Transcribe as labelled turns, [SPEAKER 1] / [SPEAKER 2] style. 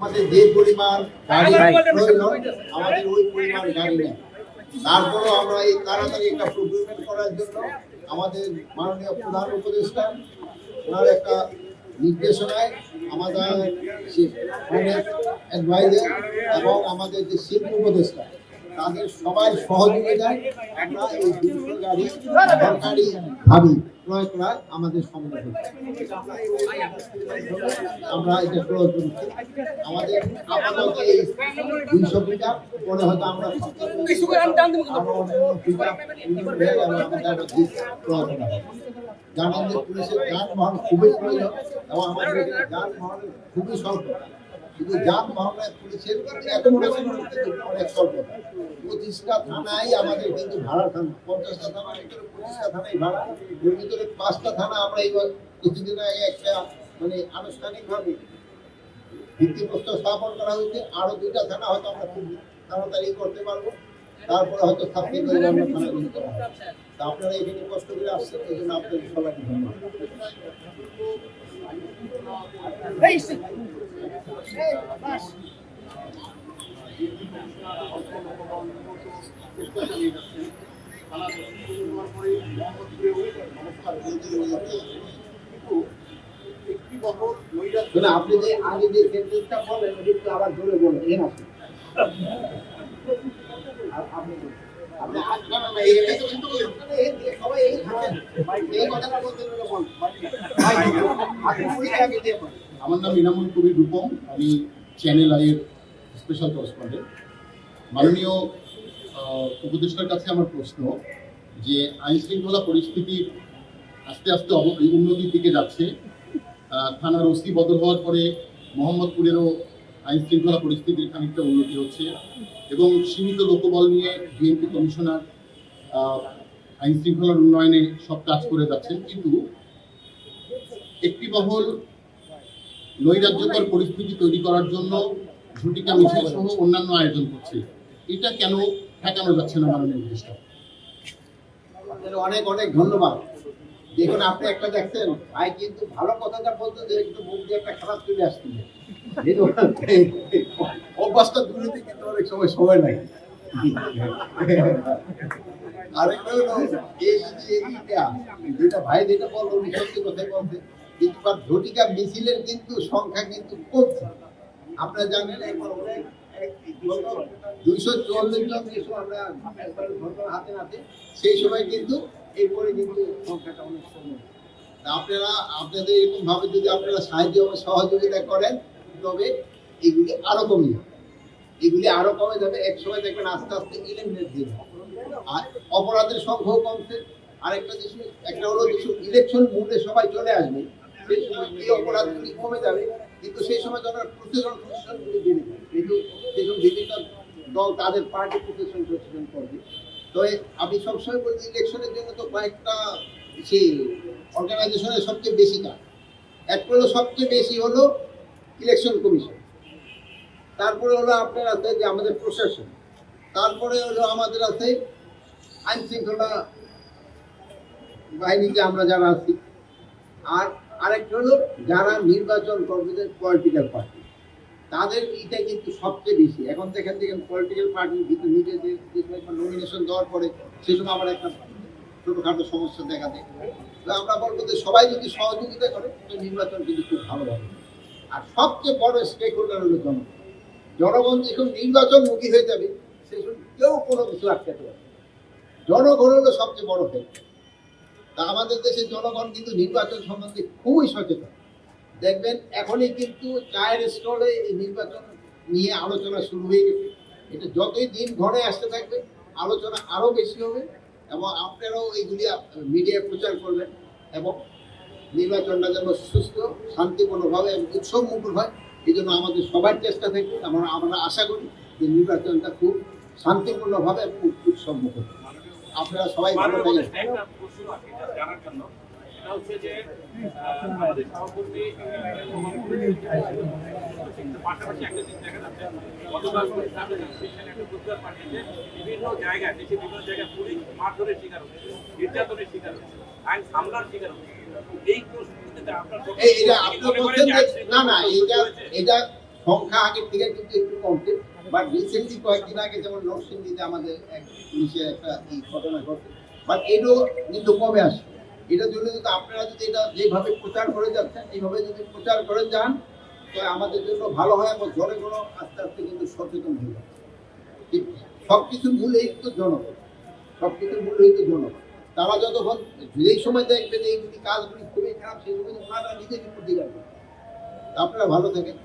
[SPEAKER 1] আমাদের যে পরিমাণ গাড়ি আমাদের ওই পরিমাণ গাড়ি নেই তারপরেও আমরা এই তাড়াতাড়ি একটা প্রক্রিয়ামেন্ট করার জন্য আমাদের মাননীয় প্রধান উপদেষ্টা ওনার একটা নির্দেশনায় আমাদের অ্যাডভাইজার এবং আমাদের যে শিল্প উপদেষ্টা তাদের সবাই সহযোগিতায় আমরা এই সরকারি আমাদের সম্ভব আমরা এটা করেছি। আমাদের আপাতত এই। জানেন যে পুলিশের যানবাহন খুবই প্রয়োজন এবং আমাদের যানবাহন খুবই স্বল্প। শুধু যানবাহনের পুলিশের অ্যাকোমোডেশন কিন্তু অনেক পঁচিশটা থানায় আমাদের কিন্তু ভাড়া থানা পঞ্চাশটা থানার ভিতরে পঁচিশটা থানায় ভাড়া। ভিতরে পাঁচটা থানা আমরা এই কিছুদিন আগে একটা মানে আনুষ্ঠানিকভাবে ভিত্তিপ্রস্তর স্থাপন করা হয়েছে। আরও দুইটা থানা হয়তো আমরা খুব তাড়াতাড়ি করতে পারব। তারপরে হয়তো। তা আপনারা এখানে কষ্ট করে আসছেন এই জন্য আপনাদের সবাইকে ধন্যবাদ। আপনি যে আগে যে সেন্টেন্সটা বলেন ওটা একটু আবার জোরে বলেন এখানে আসুন আপনি সবাই এই কথাটা বলতে বলেন।
[SPEAKER 2] আমার নাম ইনামুল কবির রূপম। আমি চ্যানেল আইয়ের স্পেশাল করেসপন্ডেন্ট মাননীয় উপদেষ্টার কাছে আমার প্রশ্ন যে আইন শৃঙ্খলা পরিস্থিতি আস্তে আস্তে উন্নতির দিকে যাচ্ছে। থানার ওসি বদল হওয়ার পরে মোহাম্মদপুরেরও আইন শৃঙ্খলা পরিস্থিতির খানিকটা উন্নতি হচ্ছে এবং সীমিত লোকবল নিয়ে বিএনপি কমিশনার আইন শৃঙ্খলার উন্নয়নে সব কাজ করে যাচ্ছেন। কিন্তু একটি মহল নৈরাজ্যকর পরিস্থিতি তৈরি করার জন্য ঝুটিকা মিছিল সহ অন্যান্য আয়োজন করছে। এটা কেন ঠেকানো যাচ্ছে না মাননীয় উপদেষ্টা?
[SPEAKER 1] অনেক অনেক ধন্যবাদ। দেখুন, আপনি একটা দেখছেন, ভাই কিন্তু ভালো কথাটা বলতো যে একটু মুখ দিয়ে একটা খারাপ চলে আসছিল অভ্যাসটা দুর্নীতি কিন্তু অনেক সময় সময় লাগে। আরেকটা হলো, এই যে যেটা ভাই যেটা বলল সত্যি কথাই বলছে। কিন্তু ঝটিকা মিছিলের কিন্তু সংখ্যা কিন্তু কমছে। আপনারা জানেন একবার অনেক দুইশো চুয়াল্লিশ জন যেসব আমরা হাতে নাতে, সেই সময় কিন্তু এরপরে কিন্তু সংখ্যাটা অনেক কমে। আপনারা, আপনাদের এরকম ভাবে যদি আপনারা সাহায্য সহযোগিতা করেন, তবে এগুলি আরও কমে যাবে। এগুলি আরও কমে যাবে। এক সময় দেখবেন আস্তে আস্তে ইলেকট্রিক দিন আর অপরাধের সংখ্যাও কমছে। আরেকটা যে একটা হলো ইলেকশন মুডে সবাই চলে আসবে। সেই এই অপরাধগুলি কমে যাবে, কিন্তু সেই সময় যখন প্রশাসন প্রশাসনগুলি বেড়ে যাবে কিন্তু বিভিন্ন দল তাদের পার্টি প্রশাসন প্রশাসন করবে। তো আমি সবসময় বলছি ইলেকশনের জন্য তো কয়েকটা সেই অর্গানাইজেশনের সবচেয়ে বেশি কাজ। এক হলো সবচেয়ে বেশি হলো ইলেকশন কমিশন তারপরে হলো আপনার আছে যে আমাদের প্রশাসন। তারপরে হলো আমাদের আছে আইন শৃঙ্খলা বাহিনীতে আমরা যারা আছি। আর আরেকটা হলো যারা নির্বাচন কর্মীদের পলিটিক্যাল পার্টি তাদের এটা কিন্তু সবচেয়ে বেশি। এখন দেখেন দেখেন পলিটিক্যাল পার্টির ভিতরে নিজেদের যে নমিনেশন দেওয়ার পরে সেই সময় আবার একটা ছোটোখাটো সমস্যা দেখা দেয়। তো আমরা বলব যে সবাই যদি সহযোগিতা করে নির্বাচন কিন্তু খুব ভালো হবে। আর সবচেয়ে বড় স্টেক হোল্ডার হলো জনগণ। জনগণ যখন নির্বাচনমুখী হয়ে যাবে সময় কেউ কোনো কিছু আটকাতে পারবে না। জনগণ হলো সবচেয়ে বড় ফেক তা আমাদের দেশের জনগণ কিন্তু নির্বাচন সম্বন্ধে খুবই সচেতন। দেখবেন, এখনই কিন্তু চায়ের স্টলে এই নির্বাচন নিয়ে আলোচনা শুরু হয়ে গেছে। এটা যতই দিন ঘরে আসতে থাকবে, আলোচনা আরও বেশি হবে এবং আপনারাও এইগুলি মিডিয়ায় প্রচার করবেন এবং নির্বাচনটা যেন সুস্থ, শান্তিপূর্ণভাবে এবং উৎসব মুখর হয় এই জন্য আমাদের সবার চেষ্টা থাকবে। আমরা আমরা আশা করি যে নির্বাচনটা খুব শান্তিপূর্ণভাবে এবং উৎসব মুখর হবে। আপনারা সবাই ভালো থাকেন।
[SPEAKER 3] জানার জন্য। পাশাপাশি একটা জিনিস দেখা যাচ্ছে গতকাল একটা পাঠিয়েছে বিভিন্ন জায়গায় দেশে বিভিন্ন জায়গায় পুলিশ মারধরের শিকার হচ্ছে নির্যাতনের শিকার হচ্ছে আইন সামলার শিকার হচ্ছে। এই আপনার
[SPEAKER 1] না না এটা এটা সংখ্যা আগের থেকে কিন্তু একটু কমছে। বাট রিসেন্টলি কয়েকদিন আগে যেমন আমাদের এই ঘটনা ঘটে। এটাও কিন্তু এটার জন্য আপনারা যদি এটা যেভাবে প্রচার করে যাচ্ছেন এইভাবে যদি প্রচার করে যান, তো আমাদের ভালো হয় এবং আস্তে আস্তে কিন্তু সচেতন হয়ে কিছুর মূলেই তো জনগণ। সব কিছুর মূলেই তো জনগণ। তারা যতক্ষণ যেই সময় দেখবে যে এইগুলি কাজগুলি খুবই খারাপ, সেই সময় ওনারা নিজেকে প্রতিকার করবে আপনারা ভালো থাকেন।